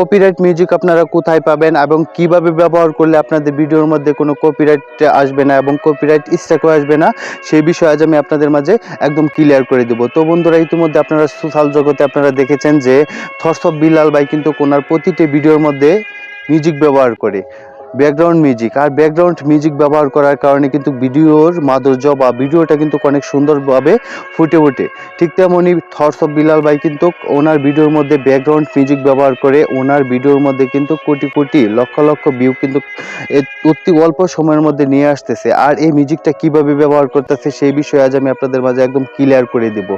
Copyright music আপনারা কোথায় পাবেন এবং কীভাবে ব্যবহার করলে আপনাদের ভিডিওর মধ্যে কোনো কপিরাইট আসবে না এবং কপিরাইট স্ট্রাইকও আসবে না, সেই বিষয়ে আজ আমি আপনাদের মাঝে একদম ক্লিয়ার করে দেবো। তো বন্ধুরা, ইতিমধ্যে আপনারা সোশ্যাল জগতে আপনারা দেখেছেন যে থর্স অফ বিলাল ভাই কিন্তু কোনার প্রতিটি ভিডিওর মধ্যে মিউজিক ব্যবহার করে। ব্যাকগ্রাউন্ড মিউজিক আর ব্যাকগ্রাউন্ড মিউজিক ব্যবহার করার কারণে কিন্তু ভিডিওর মাধুর্য বা ভিডিওটা কিন্তু অনেক সুন্দরভাবে ফুটে ওঠে। ঠিক তেমনই থটস অফ বিলাল ভাই কিন্তু ওনার ভিডিওর মধ্যে ব্যাকগ্রাউন্ড মিউজিক ব্যবহার করে ওনার ভিডিওর মধ্যে কিন্তু কোটি কোটি, লক্ষ লক্ষ ভিউ কিন্তু অতি অল্প সময়ের মধ্যে নিয়ে আসতেছে। আর এই মিউজিকটা কীভাবে ব্যবহার করতেছে সেই বিষয়ে আজ আমি আপনাদের মাঝে একদম ক্লিয়ার করে দেব।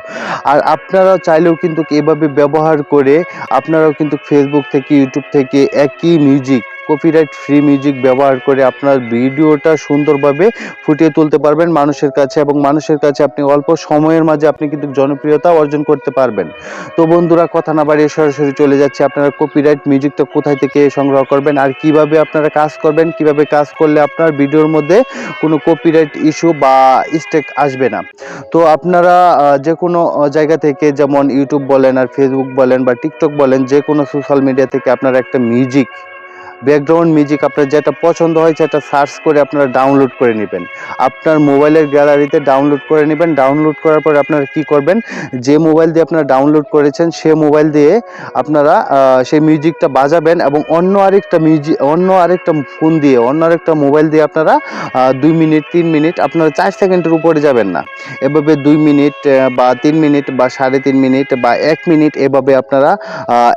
আর আপনারা চাইলেও কিন্তু এভাবে ব্যবহার করে আপনারাও কিন্তু ফেসবুক থেকে ইউটিউব থেকে একই মিউজিক কপিরাইট ফ্রি মিউজিক ব্যবহার করে আপনার ভিডিওটা সুন্দরভাবে ফুটিয়ে তুলতে পারবেন মানুষের কাছে এবং মানুষের কাছে আপনি অল্প সময়ের মাঝে আপনি কিন্তু জনপ্রিয়তা অর্জন করতে পারবেন। তো বন্ধুরা, কথা না বাড়িয়ে সরাসরি চলে যাচ্ছে। আপনারা কপিরাইট মিউজিকটা কোথায় থেকে সংগ্রহ করবেন আর কীভাবে আপনারা কাজ করবেন, কীভাবে কাজ করলে আপনার ভিডিওর মধ্যে কোনো কপিরাইট ইস্যু বা স্টেক আসবে না। তো আপনারা যে কোনো জায়গা থেকে যেমন ইউটিউব বলেন আর ফেসবুক বলেন বা টিকটক বলেন যে কোনো সোশ্যাল মিডিয়া থেকে আপনারা একটা মিউজিক ব্যাকগ্রাউন্ড মিউজিক আপনার যেটা পছন্দ হয় সেটা সার্চ করে আপনারা ডাউনলোড করে নেবেন। আপনার মোবাইলের গ্যালারিতে ডাউনলোড করে নেবেন। ডাউনলোড করার পরে আপনারা কি করবেন? যে মোবাইল দিয়ে আপনারা ডাউনলোড করেছেন, সে মোবাইল দিয়ে আপনারা সেই মিউজিকটা বাজাবেন এবং অন্য আরেকটা মিউজিক অন্য আরেকটা ফোন দিয়ে, অন্য আরেকটা মোবাইল দিয়ে আপনারা দুই মিনিট, তিন মিনিট, আপনারা চার সেকেন্ডের উপরে যাবেন না। এভাবে দুই মিনিট বা তিন মিনিট, বা সাড়ে তিন মিনিট, বা এক মিনিট এভাবে আপনারা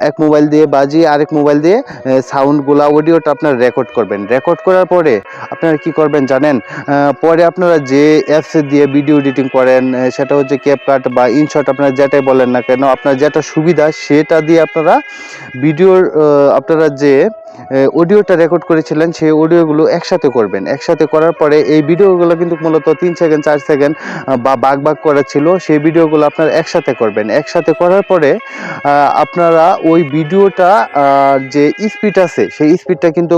এক মোবাইল দিয়ে বাজিয়ে আরেক মোবাইল দিয়ে সাউন্ডগুলা অডিওটা আপনারা রেকর্ড করবেন। রেকর্ড করার পরে আপনারা কি করবেন জানেন? পরে আপনারা যে অ্যাপসে দিয়ে ভিডিও এডিটিং করেন সেটা হচ্ছে ক্যাপকাট বা ইনশট আপনারা যেটাই বলেন না কেন, আপনার যেটা সুবিধা সেটা দিয়ে আপনারা ভিডিওর আপনারা যে অডিওটা রেকর্ড করেছিলেন, সেই অডিওগুলো একসাথে করবেন। একসাথে করার পরে এই ভিডিওগুলো কিন্তু মূলত তিন সেকেন্ড চার সেকেন্ড বা বাগ বাগ করা ছিল, সেই ভিডিওগুলো আপনারা একসাথে করবেন। একসাথে করার পরে আপনারা ওই ভিডিওটা যে স্পিড আছে, সেই স্পিডটা কিন্তু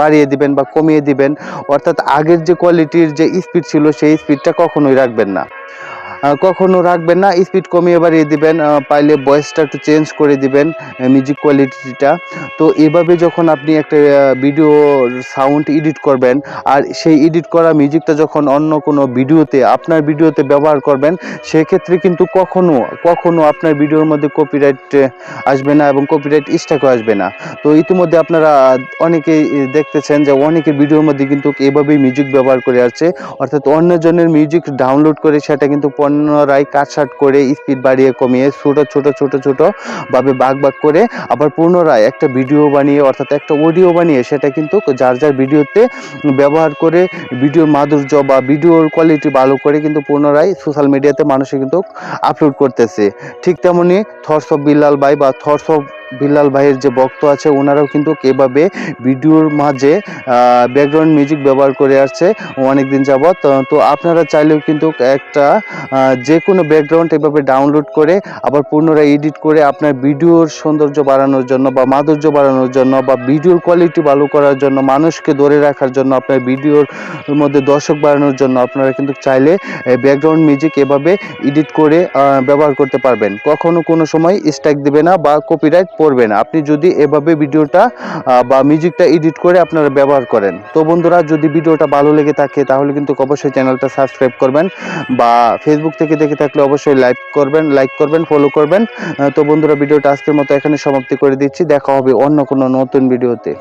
বাড়িয়ে দিবেন বা কমিয়ে দিবেন। অর্থাৎ আগের যে কোয়ালিটির যে স্পিড ছিল, সেই স্পিডটা কখনোই রাখবেন না। কখনো রাখবেন না স্পিড কমিয়ে বাড়িয়ে দিবেন পাইলে ভয়েসটা একটু চেঞ্জ করে দিবেন মিউজিক কোয়ালিটিটা তো এভাবে যখন আপনি একটা ভিডিও সাউন্ড এডিট করবেন, আর সেই এডিট করা মিউজিকটা যখন অন্য কোনো ভিডিওতে আপনার ভিডিওতে ব্যবহার করবেন, সেক্ষেত্রে কিন্তু কখনো কখনো আপনার ভিডিওর মধ্যে কপিরাইট আসবে না এবং কপিরাইট স্ট্রাইকও আসবে না। তো ইতিমধ্যে আপনারা অনেকেই দেখতেছেন যে অনেকের ভিডিওর মধ্যে কিন্তু এভাবেই মিউজিক ব্যবহার করে আসছে। অর্থাৎ অন্যজনের মিউজিক ডাউনলোড করে সেটা কিন্তু পুনরায় কাটসাট করে স্পিড বাড়িয়ে কমিয়ে ছোটো ছোটো ছোটো ছোটোভাবে ভাবে বাগ বাগ করে আবার পুনরায় একটা ভিডিও বানিয়ে, অর্থাৎ একটা অডিও বানিয়ে সেটা কিন্তু যার যার ভিডিওতে ব্যবহার করে ভিডিও মাধুর্য বা ভিডিওর কোয়ালিটি ভালো করে কিন্তু পুনরায় সোশ্যাল মিডিয়াতে মানুষে কিন্তু আপলোড করতেছে। ঠিক তেমনই থর্স অফ বিল্লাল ভাই বা থর্স অফ বিল্লাল ভাইয়ের যে ভক্ত আছে, ওনারাও কিন্তু এভাবে ভিডিওর মাঝে ব্যাকগ্রাউন্ড মিউজিক ব্যবহার করে আসছে অনেক দিন যাবৎ। তো- আপনারা চাইলেও কিন্তু একটা যে কোনো ব্যাকগ্রাউন্ড এভাবে ডাউনলোড করে, আবার পুনরায় এডিট করে আপনার ভিডিওর সৌন্দর্য বাড়ানোর জন্য বা মাধুর্য বাড়ানোর জন্য বা ভিডিওর কোয়ালিটি ভালো করার জন্য, মানুষকে ধরে রাখার জন্য, আপনার ভিডিওর মধ্যে দর্শক বাড়ানোর জন্য আপনারা কিন্তু চাইলে ব্যাকগ্রাউন্ড মিউজিক এভাবে এডিট করে ব্যবহার করতে পারবেন। কখনো কোনো সময় স্ট্রাইক দেবে না বা কপিরাইট পড়বে না আপনি যদি এভাবে ভিডিওটা বা মিউজিকটা এডিট করে আপনারা ব্যবহার করেন। তো বন্ধুরা, যদি ভিডিওটা ভালো লেগে থাকে, তাহলে কিন্তু অবশ্যই চ্যানেলটা সাবস্ক্রাইব করবেন, বা ফেসবুক থেকে দেখে থাকলে অবশ্যই লাইক করবেন লাইক করবেন ফলো করবেন। তো বন্ধুরা, ভিডিওটা আজকের মতো এখানে সমাপ্তি করে দিচ্ছি। দেখা হবে অন্য কোনো নতুন ভিডিওতে।